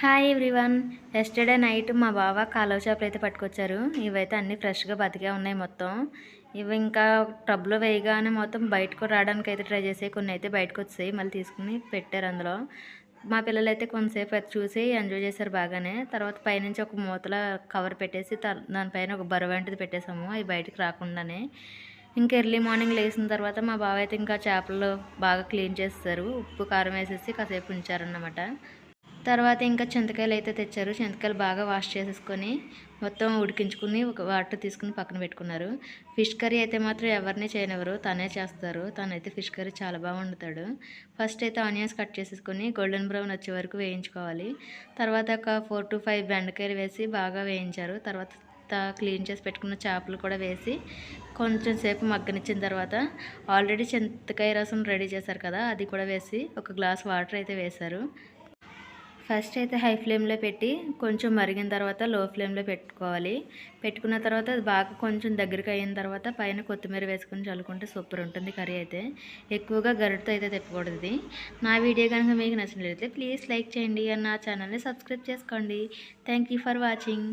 Hi everyone yesterday night మా బావ కాలువ చేపలు అయితే పట్టుకొచ్చారు. ఇవైతే అన్నీ ఫ్రెష్గా బతికే ఉన్నాయి మొత్తం. ఇవి ఇంకా టబ్లో వేయగానే మొత్తం బయటకు రావడానికి అయితే ట్రై చేసాయి. కొన్ని అయితే బయటకు వచ్చాయి. మళ్ళీ తీసుకుని పెట్టారు అందులో. మా పిల్లలు అయితే కొంతసేపు అది చూసి ఎంజాయ్ చేశారు బాగానే. తర్వాత పైనుంచి ఒక మూతల కవర్ పెట్టేసి దానిపైన ఒక బరువు వంటిది పెట్టేసాము అవి బయటకు రాకుండానే. ఇంకా ఎర్లీ మార్నింగ్ లేచిన తర్వాత మా బావ అయితే ఇంకా చేపలు బాగా క్లీన్ చేస్తారు. ఉప్పు కారం వేసేసి కాసేపు ఉంచారన్నమాట. తర్వాత ఇంకా చింతకాయలు అయితే తెచ్చారు. చింతకాయలు బాగా వాష్ చేసేసుకొని మొత్తం ఉడికించుకుని ఒక వాటర్ తీసుకుని పక్కన పెట్టుకున్నారు. ఫిష్ కర్రీ అయితే మాత్రం ఎవరిని చేయనివ్వరు. తనే చేస్తారు. తనైతే ఫిష్ కర్రీ చాలా బాగా వండుతాడు. ఫస్ట్ అయితే ఆనియన్స్ కట్ చేసేసుకొని గోల్డెన్ బ్రౌన్ వచ్చే వరకు వేయించుకోవాలి. తర్వాత ఒక ఫోర్ టు ఫైవ్ బెండకాయలు వేసి బాగా వేయించారు. తర్వాత క్లీన్ చేసి పెట్టుకున్న చేపలు కూడా వేసి కొంచెం సేపు మగ్గనిచ్చిన తర్వాత ఆల్రెడీ చింతకాయ రసం రెడీ చేశారు కదా అది కూడా వేసి ఒక గ్లాస్ వాటర్ అయితే వేశారు. ఫస్ట్ అయితే హై ఫ్లేమ్లో పెట్టి కొంచెం మరిగిన తర్వాత లో ఫ్లేమ్లో పెట్టుకోవాలి. పెట్టుకున్న తర్వాత అది బాగా కొంచెం దగ్గరికి అయిన తర్వాత పైన కొత్తిమీర వేసుకొని చల్లుకుంటే సూపర్ ఉంటుంది కర్రీ అయితే. ఎక్కువగా గరుడుతో అయితే తిప్పకూడదు నా వీడియో కనుక మీకు నచ్చినట్లయితే ప్లీజ్ లైక్ చేయండి. అండ్ నా ఛానల్ని సబ్స్క్రైబ్ చేసుకోండి. Thank you for watching.